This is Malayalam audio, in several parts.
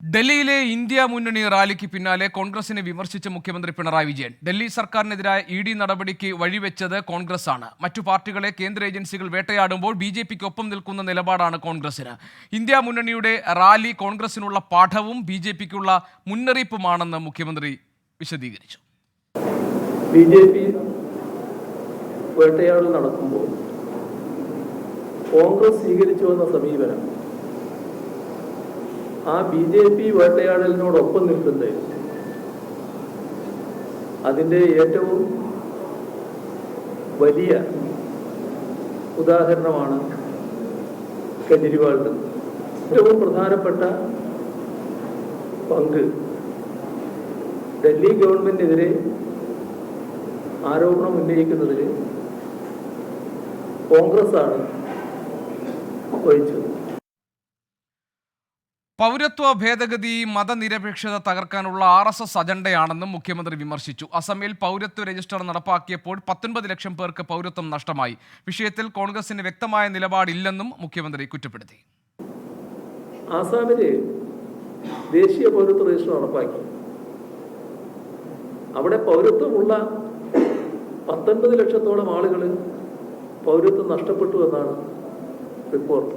ഡൽഹിയിലെ ഇന്ത്യ മുന്നണി റാലിക്ക് പിന്നാലെ കോൺഗ്രസിനെ വിമർശിച്ച മുഖ്യമന്ത്രി പിണറായി വിജയൻ. ഡൽഹി സർക്കാരിനെതിരായ ഇ ഡി നടപടിക്ക് വഴിവെച്ചത് കോൺഗ്രസ് ആണ് മറ്റു പാർട്ടികളെ കേന്ദ്ര ഏജൻസികൾ വേട്ടയാടുമ്പോൾ ബി ജെ പിക്ക് ഒപ്പം നിൽക്കുന്ന നിലപാടാണ് കോൺഗ്രസിന്. ഇന്ത്യ മുന്നണിയുടെ റാലി കോൺഗ്രസിനുള്ള പാഠവും ബി ജെ പിക്കുള്ള മുന്നറിയിപ്പുമാണെന്ന് മുഖ്യമന്ത്രി വിശദീകരിച്ചു. ബി ജെ പി നടക്കുമ്പോൾ കോൺഗ്രസ് സ്വീകരിച്ചു വന്ന സമീപനം ആ ബി ജെ പി വേട്ടയാടലിനോടൊപ്പം നിൽക്കുന്നത് അതിന്റെ ഏറ്റവും വലിയ ഉദാഹരണമാണ് കെജ്രിവാളിന്റെ. ഏറ്റവും പ്രധാനപ്പെട്ട പങ്ക് ഡൽഹി ഗവൺമെന്റിനെതിരെ ആരോപണം ഉന്നയിക്കുന്നതിൽ കോൺഗ്രസ് ആണ് വഹിച്ചത്. പൗരത്വ ഭേദഗതി മതനിരപേക്ഷത തകർക്കാനുള്ള ആർ എസ് എസ് അജണ്ടയാണെന്നും മുഖ്യമന്ത്രി വിമർശിച്ചു. അസമിൽ പൗരത്വ രജിസ്റ്റർ നടപ്പാക്കിയപ്പോൾ പത്തൊൻപത് ലക്ഷം പേർക്ക് പൗരത്വം നഷ്ടമായി. വിഷയത്തിൽ കോൺഗ്രസിന് വ്യക്തമായ നിലപാടില്ലെന്നും മുഖ്യമന്ത്രി കുറ്റപ്പെടുത്തി. ആസാമിൽ ദേശീയ പൗരത്വ രജിസ്റ്റർ നടപ്പാക്കി. അവിടെ പൗരത്വമുള്ള പത്തൊൻപത് ലക്ഷത്തോളം ആളുകൾ പൗരത്വം നഷ്ടപ്പെട്ടു എന്നാണ് റിപ്പോർട്ട്.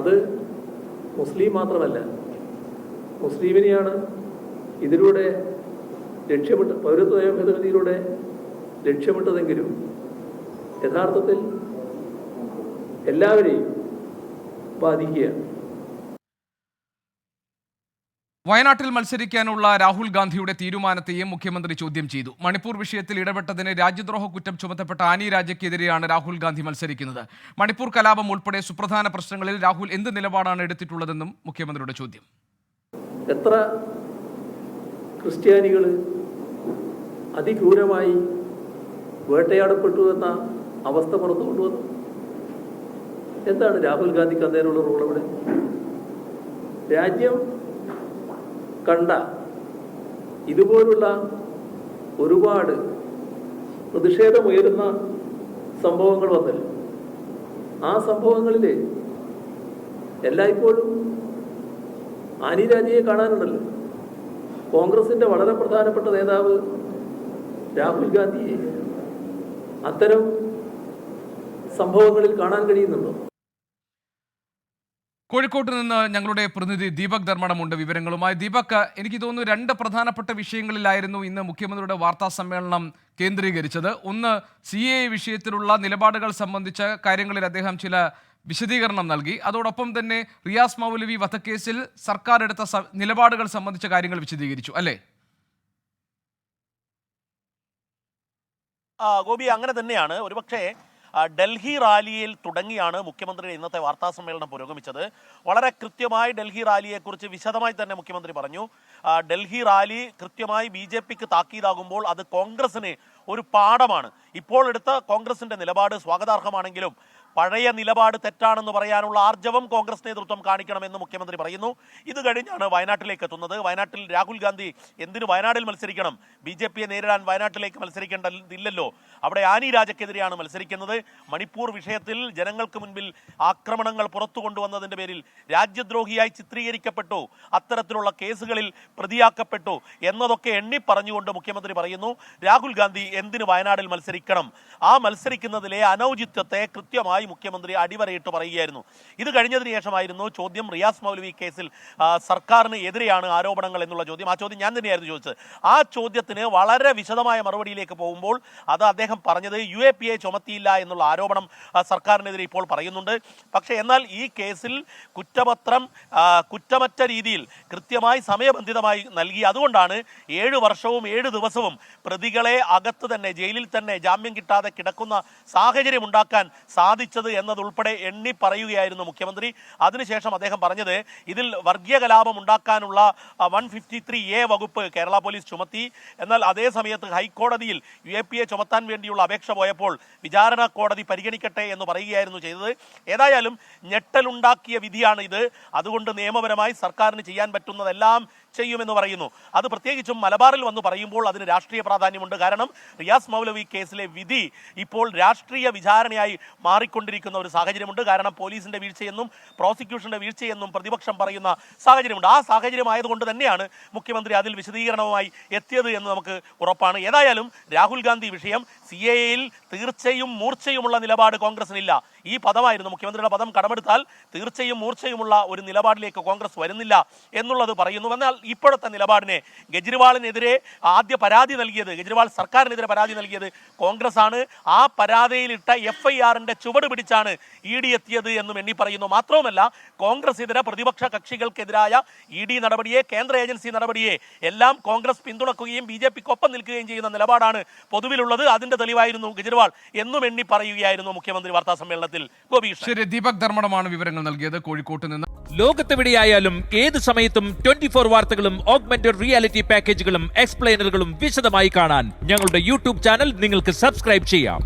അത് മുസ്ലിം മാത്രമല്ല മുസ്ലിമിനെയാണ് ഇതിലൂടെ ലക്ഷ്യമിട്ട് പൗരത്വ ഭേദഗതിയിലൂടെ ലക്ഷ്യമിട്ടതെങ്കിലും യഥാർത്ഥത്തിൽ എല്ലാവരെയും ബാധിക്കുകയാണ്. വയനാട്ടിൽ മത്സരിക്കാനുള്ള രാഹുൽ ഗാന്ധിയുടെ തീരുമാനത്തെയും മുഖ്യമന്ത്രി ചോദ്യം ചെയ്തു. മണിപ്പൂർ വിഷയത്തിൽ ഇടപെട്ടതിന് രാജ്യദ്രോഹ കുറ്റം ചുമത്തപ്പെട്ട ആനി രാജയ്ക്കെതിരെയാണ് രാഹുൽ ഗാന്ധി മത്സരിക്കുന്നത്. മണിപ്പൂർ കലാപം ഉൾപ്പെടെ സുപ്രധാന പ്രശ്നങ്ങളിൽ രാഹുൽ എന്ത് നിലപാടാണ് എടുത്തിട്ടുള്ളതെന്നും മുഖ്യമന്ത്രിയുടെ ചോദ്യം. എത്ര ക്രിസ്ത്യാനികൾ അതിക്രൂരമായി വേട്ടയാടപ്പെട്ടു എന്ന അവസ്ഥ പുറത്തു കൊണ്ടുവന്നു? എന്താണ് രാഹുൽ ഗാന്ധിക്ക് അന്നേരമുള്ള റോൾ അവിടെ? രാജ്യം കണ്ട ഇതുപോലുള്ള ഒരുപാട് പ്രതിഷേധമുയരുന്ന സംഭവങ്ങൾ വന്നല്ലോ. ആ സംഭവങ്ങളിൽ എല്ലായ്പ്പോഴും ആനി രാജയെ കാണാനുണ്ടല്ലോ. കോൺഗ്രസിന്റെ വളരെ പ്രധാനപ്പെട്ട നേതാവ് രാഹുൽ ഗാന്ധിയെ. അത്തരം സംഭവങ്ങളിൽ കാണാൻ കഴിയുന്നുണ്ടോ? കോഴിക്കോട്ട് നിന്ന് ഞങ്ങളുടെ പ്രതിനിധി ദീപക് ധർമ്മടമുണ്ട് വിവരങ്ങളുമായി. ദീപക് എനിക്ക് തോന്നുന്നു രണ്ട് പ്രധാനപ്പെട്ട വിഷയങ്ങളിലായിരുന്നു ഇന്ന് മുഖ്യമന്ത്രിയുടെ വാർത്താ സമ്മേളനം കേന്ദ്രീകരിച്ചത്. ഒന്ന് സി എ വിഷയത്തിലുള്ള നിലപാടുകൾ സംബന്ധിച്ച കാര്യങ്ങളിൽ അദ്ദേഹം ചില വിശദീകരണം നൽകി. അതോടൊപ്പം തന്നെ റിയാസ് മൗലവി വധക്കേസിൽ സർക്കാർ എടുത്ത നിലപാടുകൾ സംബന്ധിച്ച കാര്യങ്ങൾ വിശദീകരിച്ചു. അല്ലേ? ഗോപി അങ്ങനെ തന്നെയാണ്. ഒരുപക്ഷെ ഡൽഹി റാലിയിൽ തുടങ്ങിയാണ് മുഖ്യമന്ത്രിയുടെ ഇന്നത്തെ വാർത്താ സമ്മേളനം പുരോഗമിച്ചത്. വളരെ കൃത്യമായി ഡൽഹി റാലിയെക്കുറിച്ച് വിശദമായി തന്നെ മുഖ്യമന്ത്രി പറഞ്ഞു. ഡൽഹി റാലി കൃത്യമായി ബി ജെ പിക്ക് താക്കീതാകുമ്പോൾ അത് കോൺഗ്രസിന് ഒരു പാഠമാണ്. ഇപ്പോൾ എടുത്ത കോൺഗ്രസിന്റെ നിലപാട് സ്വാഗതാർഹമാണെങ്കിലും പഴയ നിലപാട് തെറ്റാണെന്ന് പറയാനുള്ള ആർജവം കോൺഗ്രസ് നേതൃത്വം കാണിക്കണമെന്ന് മുഖ്യമന്ത്രി പറയുന്നു. ഇത് കഴിഞ്ഞാണ് വയനാട്ടിലേക്ക് എത്തുന്നത്. വയനാട്ടിൽ രാഹുൽ ഗാന്ധി എന്തിനു വയനാട്ടിൽ മത്സരിക്കണം? ബി ജെ പിയെ നേരിടാൻ വയനാട്ടിലേക്ക് മത്സരിക്കേണ്ടതില്ലല്ലോ. അവിടെ ആനി രാജക്കെതിരെയാണ് മത്സരിക്കുന്നത്. മണിപ്പൂർ വിഷയത്തിൽ ജനങ്ങൾക്ക് മുൻപിൽ ആക്രമണങ്ങൾ പുറത്തു കൊണ്ടുവന്നതിന്റെ പേരിൽ രാജ്യദ്രോഹിയായി ചിത്രീകരിക്കപ്പെട്ടു. അത്തരത്തിലുള്ള കേസുകളിൽ പ്രതിയാക്കപ്പെട്ടു എന്നതൊക്കെ എണ്ണി പറഞ്ഞുകൊണ്ട് മുഖ്യമന്ത്രി പറയുന്നു രാഹുൽ ഗാന്ധി എന്തിനു വയനാടിൽ മത്സരിക്കണം? ആ മത്സരിക്കുന്നതിലെ അനൌചിത്വത്തെ കൃത്യമായി മുഖ്യമന്ത്രി അടിവരയിട്ട് പറയുകയായിരുന്നു. ഇത് കഴിഞ്ഞതിന് ശേഷമായിരുന്നു ചോദ്യം റിയാസ് മൗലവി കേസിൽ സർക്കാരിന് എതിരെയാണ് ആരോപണങ്ങൾ എന്നുള്ള ചോദ്യം. ആ ചോദ്യം ഞാൻ തന്നെയായിരുന്നു ചോദിച്ചത്. ആ ചോദ്യത്തിന് വളരെ വിശദമായ മറുപടിയിലേക്ക് പോകുമ്പോൾ അത് അദ്ദേഹം പറഞ്ഞത് യു എ പി എ ചുമത്തിയില്ല എന്നുള്ള ആരോപണം സർക്കാരിനെതിരെ ഇപ്പോൾ പറയുന്നുണ്ട്. പക്ഷേ എന്നാൽ ഈ കേസിൽ കുറ്റപത്രം കുറ്റമറ്റ രീതിയിൽ കൃത്യമായി സമയബന്ധിതമായി നൽകി. അതുകൊണ്ടാണ് ഏഴ് വർഷവും ഏഴ് ദിവസവും പ്രതികളെ അകത്ത് തന്നെ ജയിലിൽ തന്നെ ജാമ്യം കിട്ടാതെ കിടക്കുന്ന സാഹചര്യം ഉണ്ടാക്കാൻ സാധിച്ചത് എന്നതുൾപ്പെടെ എണ്ണി പറയുകയായിരുന്നു മുഖ്യമന്ത്രി. അതിനുശേഷം അദ്ദേഹം പറഞ്ഞത് ഇതിൽ വർഗീയ കലാപം ഉണ്ടാക്കാനുള്ള വൺ ഫിഫ്റ്റി ത്രീ എ വകുപ്പ് കേരള പോലീസ് ചുമത്തി. എന്നാൽ അതേ സമയത്ത് ഹൈക്കോടതിയിൽ യു എ പി എ ചുമത്താൻ വേണ്ടിയുള്ള അപേക്ഷ പോയപ്പോൾ വിചാരണ കോടതി പരിഗണിക്കട്ടെ എന്ന് പറയുകയായിരുന്നു ചെയ്തത്. ഏതായാലും ഞെട്ടലുണ്ടാക്കിയ വിധിയാണ് ഇത് അതുകൊണ്ട് നിയമപരമായി സർക്കാരിന് ചെയ്യാൻ പറ്റുന്നതെല്ലാം ചെയ്യുമെന്ന് പറയുന്നു. അത് പ്രത്യേകിച്ചും മലബാറിൽ വന്ന് പറയുമ്പോൾ അതിന് രാഷ്ട്രീയ പ്രാധാന്യമുണ്ട്. കാരണം റിയാസ് മൗലവി കേസിലെ വിധി ഇപ്പോൾ രാഷ്ട്രീയ വിചാരണയായി മാറിക്കൊണ്ടിരിക്കുന്ന ഒരു സാഹചര്യമുണ്ട്. കാരണം പോലീസിന്റെ വീഴ്ചയെന്നും പ്രോസിക്യൂഷന്റെ വീഴ്ചയെന്നും പ്രതിപക്ഷം പറയുന്ന സാഹചര്യമുണ്ട്. ആ സാഹചര്യമായതുകൊണ്ട് തന്നെയാണ് മുഖ്യമന്ത്രി അതിൽ വിശദീകരണവുമായി എത്തിയത് എന്ന് നമുക്ക് ഉറപ്പാണ്. ഏതായാലും രാഹുൽ ഗാന്ധി വിഷയം സി എയിൽ തീർച്ചയും മൂർച്ചയുമുള്ള നിലപാട് കോൺഗ്രസിനില്ല. ഈ പദമായിരുന്നു മുഖ്യമന്ത്രിയുടെ പദം. കടമെടുത്താൽ തീർച്ചയും മൂർച്ചയുമുള്ള ഒരു നിലപാടിലേക്ക് കോൺഗ്രസ് വരുന്നില്ല എന്നുള്ളത് പറയുന്നു. എന്നാൽ ഇപ്പോഴത്തെ നിലപാടിനെ കെജ്രിവാളിനെതിരെ ആദ്യ പരാതി നൽകിയത് കെജ്രിവാൾ സർക്കാരിനെതിരെ പരാതി നൽകിയത് കോൺഗ്രസ് ആണ് ആ പരാതിയിലിട്ട എഫ് ഐ ആറിന്റെ ചുവട് പിടിച്ചാണ് ഇ ഡി എത്തിയത് എന്നും എണ്ണി പറയുന്നു. മാത്രവുമല്ല കോൺഗ്രസ് ഇതര പ്രതിപക്ഷ കക്ഷികൾക്കെതിരായ ഇ ഡി നടപടിയെ കേന്ദ്ര ഏജൻസി നടപടിയെ എല്ലാം കോൺഗ്രസ് പിന്തുണക്കുകയും ബി ജെ പിക്കൊപ്പം നിൽക്കുകയും ചെയ്യുന്ന നിലപാടാണ് പൊതുവിലുള്ളത്. അതിന്റെ തെളിവായിരുന്നു കെജ്രിവാൾ എന്നും എണ്ണി പറയുകയായിരുന്നു മുഖ്യമന്ത്രി വാർത്താ സമ്മേളനത്തിൽ. ശരി ദീപക് ധർമ്മടമാണ് വിവരങ്ങൾ നൽകിയത്. കോഴിക്കോട്ട് നിന്ന് ലോകത്തെവിടെയായാലും ഏത് സമയത്തും ട്വന്റി ഫോർ വാർത്തകളും ഓഗ്മെന്റഡ് റിയാലിറ്റി പാക്കേജുകളും എക്സ്പ്ലെയിനറുകളും വിശദമായി കാണാൻ ഞങ്ങളുടെ യൂട്യൂബ് ചാനൽ നിങ്ങൾക്ക് സബ്സ്ക്രൈബ് ചെയ്യാം.